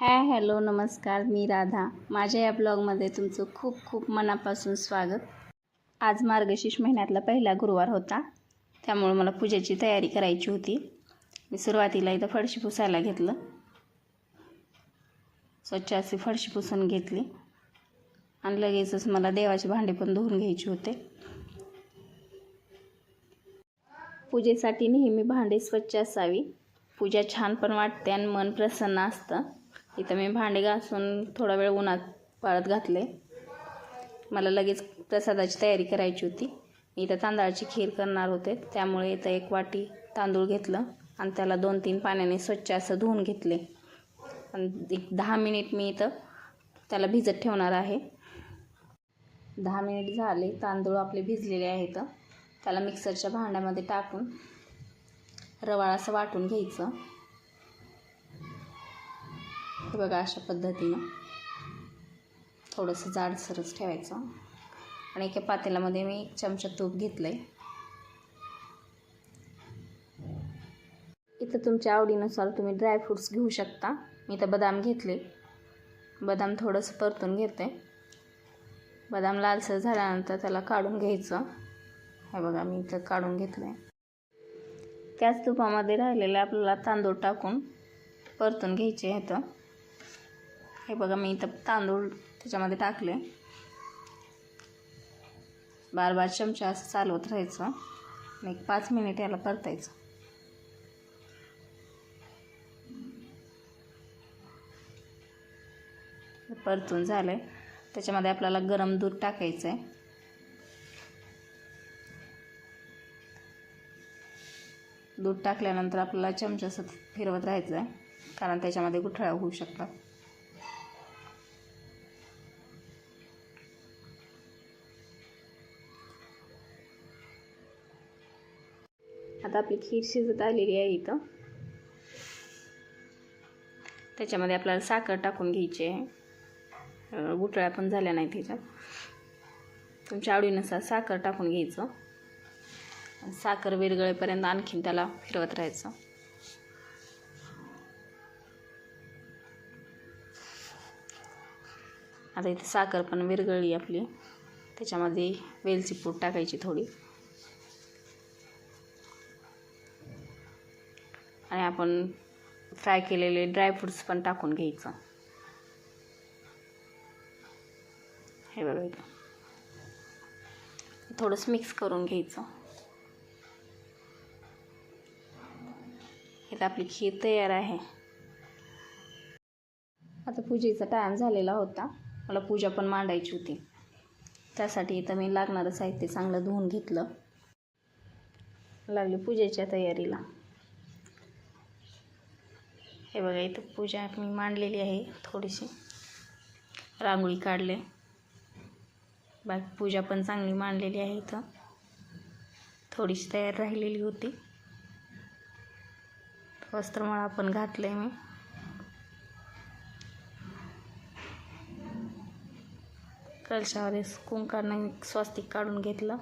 Hi hello नमस्कार मी राधा. माझ्या या ब्लॉगमध्ये तुमचं खूप खूप मनापासून स्वागत. आज मार्गशीर्ष महिन्यातला पहिला गुरुवार होता. त्यामुळे मला पूजेची तयारी करायची होती. मी सुरुवातीला इथं फडशी पुसायला घेतलं. स्वच्छ अशी फडशी पुसून घेतली. आणि लगेचच मला देवाचे भांडे पण धुवून घ्यायचे होते. पूजेसाठी नेहमी भांडे स्वच्छ असावी. पूजा छान पण वाटते आणि मन प्रसन्न असतं. इथं मी भांडे घासून थोडा वेळ उन्हात पाळत घातले. मला लगेच प्रसादाची तयारी करायची होती. मी इथं तांदळाची खीर करणार होते. त्यामुळे इथं एक वाटी तांदूळ घेतलं आणि त्याला दोन तीन पाण्याने स्वच्छ असं धुवून घेतले. आणि एक दहा मिनिट मी इथं त्याला भिजत ठेवणार आहे. दहा मिनिट झाले तांदूळ आपले भिजलेले आहेत. त्याला मिक्सरच्या भांड्यामध्ये टाकून रवाळ असं वाटून घ्यायचं. हे बघा अशा पद्धतीनं. थोडंसं जाडसरच ठेवायचं. आणि एका पातेल्यामध्ये मी एक चमचा तूप घेतलं आहे इथं तुमच्या आवडीनुसार तुम्ही ड्रायफ्रूट्स घेऊ शकता. मी तर बदाम घेतले. बदाम थोडंसं परतून घेते. बदाम लालसर झाल्यानंतर त्याला काढून घ्यायचं. हे बघा मी इथं काढून घेतलं आहे त्याच तुपामध्ये राहिलेले आपल्याला तांदूळ टाकून परतून घ्यायचे इथं हे बघा मी इथं तांदूळ त्याच्यामध्ये टाकले. बार बार चमचा असं चालवत राहायचं. आणि एक पाच मिनिट याला परतायचं. परतून झालं आहे त्याच्यामध्ये आपल्याला गरम दूध टाकायचं आहे दूध टाकल्यानंतर आपल्याला चमचा असं फिरवत राहायचं आहे कारण त्याच्यामध्ये गुठळ्या होऊ शकतात. आता आपली खीर शिजत आलेली आहे इथं. त्याच्यामध्ये आपल्याला साखर टाकून घ्यायची आहे. गुटळ्या पण झाल्या नाही त्याच्यात तुमच्या आवडीनुसार साखर टाकून घ्यायचं. साखर विरगळेपर्यंत आणखीन त्याला फिरवत राहायचं. आता इथे साखर पण विरगळली आपली. त्याच्यामध्ये वेलची पूड टाकायची थोडी. आणि आपण फ्राय केलेले ड्रायफ्रूट्स पण टाकून घ्यायचं. हे बघा थोडंसं मिक्स करून घ्यायचं. इथं आपली खीर तयार आहे. आता पूजेचा टाईम झालेला होता. मला पूजा पण मांडायची होती. त्यासाठी इथं मी लागणारं साहित्य चांगलं धुवून घेतलं. लागली पूजेच्या तयारीला. हे बघा इथं पूजा मी मांडलेली आहे थोडीशी. रांगोळी काढले. बाकी पूजा पण चांगली मांडलेली आहे इथं. थोडीशी तयार राहिलेली होती. वस्त्रमाळा पण घातलं आहे मी. कलशावर कुंकानं मी स्वस्तिक काढून घेतलं.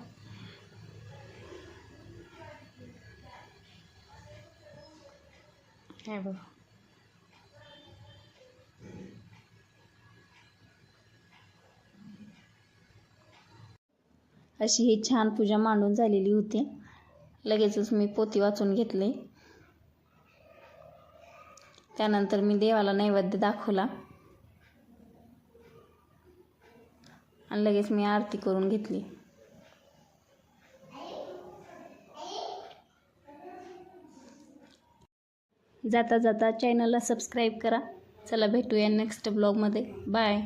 हे बघ. अशी ही छान पूजा मांडून झालेली होती. लगेचच मी पोती वाचून घेतले. त्यानंतर मी देवाला नैवेद्य दाखवला. आणि लगेच मी आरती करून घेतली. जाता जाता चॅनलला सबस्क्राईब करा. चला भेटूया नेक्स्ट ब्लॉगमध्ये बाय